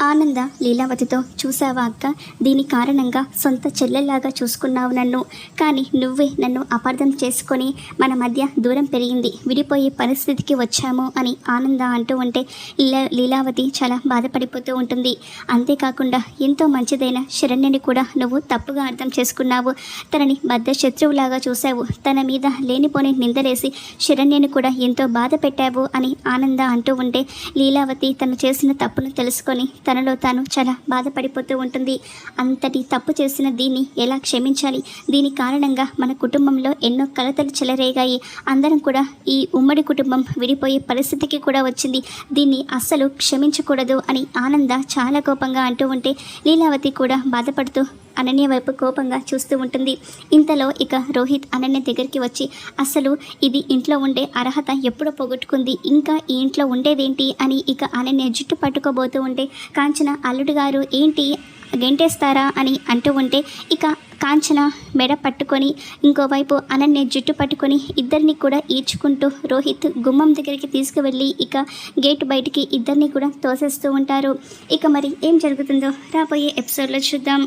ఆనంద లీలావతితో చూసావా అక్క? దీని కారణంగా సొంత చెల్లెల్లాగా చూసుకున్నావు నన్ను. కానీ నువ్వే నన్ను అపార్థం చేసుకొని మన మధ్య దూరం పెరిగింది. విడిపోయే పరిస్థితికి వచ్చాము అని ఆనంద అంటూ ఉంటే లీలావతి చాలా బాధపడిపోతూ ఉంటుంది. అంతేకాకుండా ఎంతో మంచిదైన శరణ్యని కూడా నువ్వు తప్పుగా అర్థం చేసుకున్నావు. తనని బద్ద శత్రువులాగా చూశావు. తన మీద లేనిపోని నిందలేసి శరణ్యని కూడా ఎంతో బాధ పెట్టావు అని ఆనంద అంటూ ఉంటే లీలావతి తను చేసిన తప్పును తెలుసుకొని తనలో తాను చాలా బాధపడిపోతూ ఉంటుంది. అంతటి తప్పు చేసిన దీన్ని ఎలా క్షమించాలి? దీని కారణంగా మన కుటుంబంలో ఎన్నో కలతలు చెలరేగాయి. అందరం కూడా ఈ ఉమ్మడి కుటుంబం విడిపోయే పరిస్థితికి కూడా వచ్చింది. దీన్ని అస్సలు క్షమించకూడదు అని ఆనంద చాలా కోపంగా అంటూ ఉంటే లీలావతి కూడా బాధపడుతూ అనన్య వైపు కోపంగా చూస్తూ ఉంటుంది. ఇంతలో ఇక రోహిత్ అనన్య దగ్గరికి వచ్చి అసలు ఇది ఇంట్లో ఉండే అర్హత ఎప్పుడో పోగొట్టుకుంది? ఇంకా ఈ ఇంట్లో ఉండేదేంటి? అని ఇక అనన్య జుట్టు పట్టుకోబోతూ ఉంటే కాంచన అల్లుడు గారు ఏంటి? గెంటేస్తారా? అని అంటూ ఉంటే ఇక కాంచన మెడ పట్టుకొని ఇంకోవైపు అనన్య జుట్టు పట్టుకొని ఇద్దరిని కూడా ఈడ్చుకుంటూ రోహిత్ గుమ్మం దగ్గరికి తీసుకువెళ్ళి ఇక గేట్ బయటికి ఇద్దరిని కూడా తోసేస్తూ ఉంటారు. ఇక మరి ఏం జరుగుతుందో రాబోయే ఎపిసోడ్లో చూద్దాం.